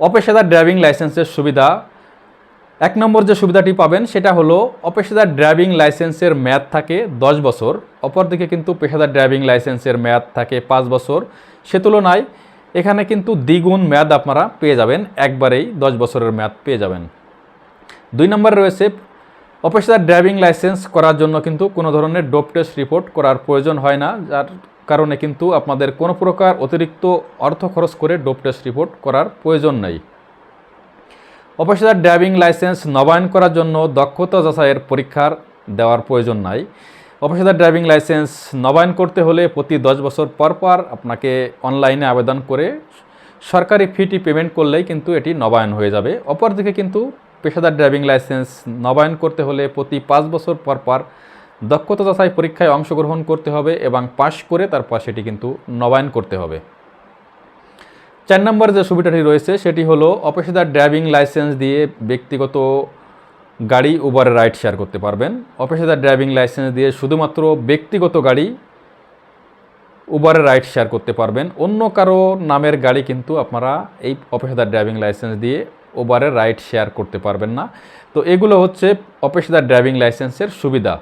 অপেশাদার driving লাইসেন্সের সুবিধা। এক নম্বর যে সুবিধাটি পাবেন, সেটা হলো অপেশাদার ড্রাইভিং লাইসেন্সের মেয়াদ থাকে দশ বছর। অপরদিকে কিন্তু পেশাদার ড্রাইভিং লাইসেন্সের মেয়াদ থাকে পাঁচ বছর। সে তুলনায় এখানে কিন্তু দ্বিগুণ মেয়াদ আপনারা পেয়ে যাবেন, একবারেই দশ বছরের মেয়াদ পেয়ে যাবেন। দুই নম্বরে রয়েছে, অপেশাদার ড্রাইভিং লাইসেন্স করার জন্য কিন্তু কোনো ধরনের ডোপ টেস্ট রিপোর্ট করার প্রয়োজন হয় না, যার কারণে কিন্তু আপনাদের কোনো প্রকার অতিরিক্ত অর্থ খরচ করে ডোপ টেস্ট রিপোর্ট করার প্রয়োজন নেই। অপেশাদার ড্রাইভিং লাইসেন্স নবায়ন করার জন্য দক্ষতা যাচাইয়ের পরীক্ষার দেওয়ার প্রয়োজন নাই। অপেশাদার ড্রাইভিং লাইসেন্স নবায়ন করতে হলে প্রতি দশ বছর পর পর আপনাকে অনলাইনে আবেদন করে সরকারি ফিটি পেমেন্ট করলেই কিন্তু এটি নবায়ন হয়ে যাবে। অপরদিকে কিন্তু পেশাদার ড্রাইভিং লাইসেন্স নবায়ন করতে হলে প্রতি পাঁচ বছর পর পর দক্ষতা যাচাই পরীক্ষায় অংশগ্রহণ করতে হবে এবং পাশ করে তারপর সেটি কিন্তু নবায়ন করতে হবে। চার নম্বর যে সুবিধাটি রয়েছে, সেটি হলো অপেশাদার ড্রাইভিং লাইসেন্স দিয়ে ব্যক্তিগত গাড়ি উবারে রাইড শেয়ার করতে পারবেন। অপেশাদার ড্রাইভিং লাইসেন্স দিয়ে শুধুমাত্র ব্যক্তিগত গাড়ি উবারে রাইড শেয়ার করতে পারবেন। অন্য কারও নামের গাড়ি কিন্তু আপনারা এই অপেশাদার ড্রাইভিং লাইসেন্স দিয়ে উবারে রাইড শেয়ার করতে পারবেন না। তো এগুলো হচ্ছে অপেশাদার ড্রাইভিং লাইসেন্সের সুবিধা।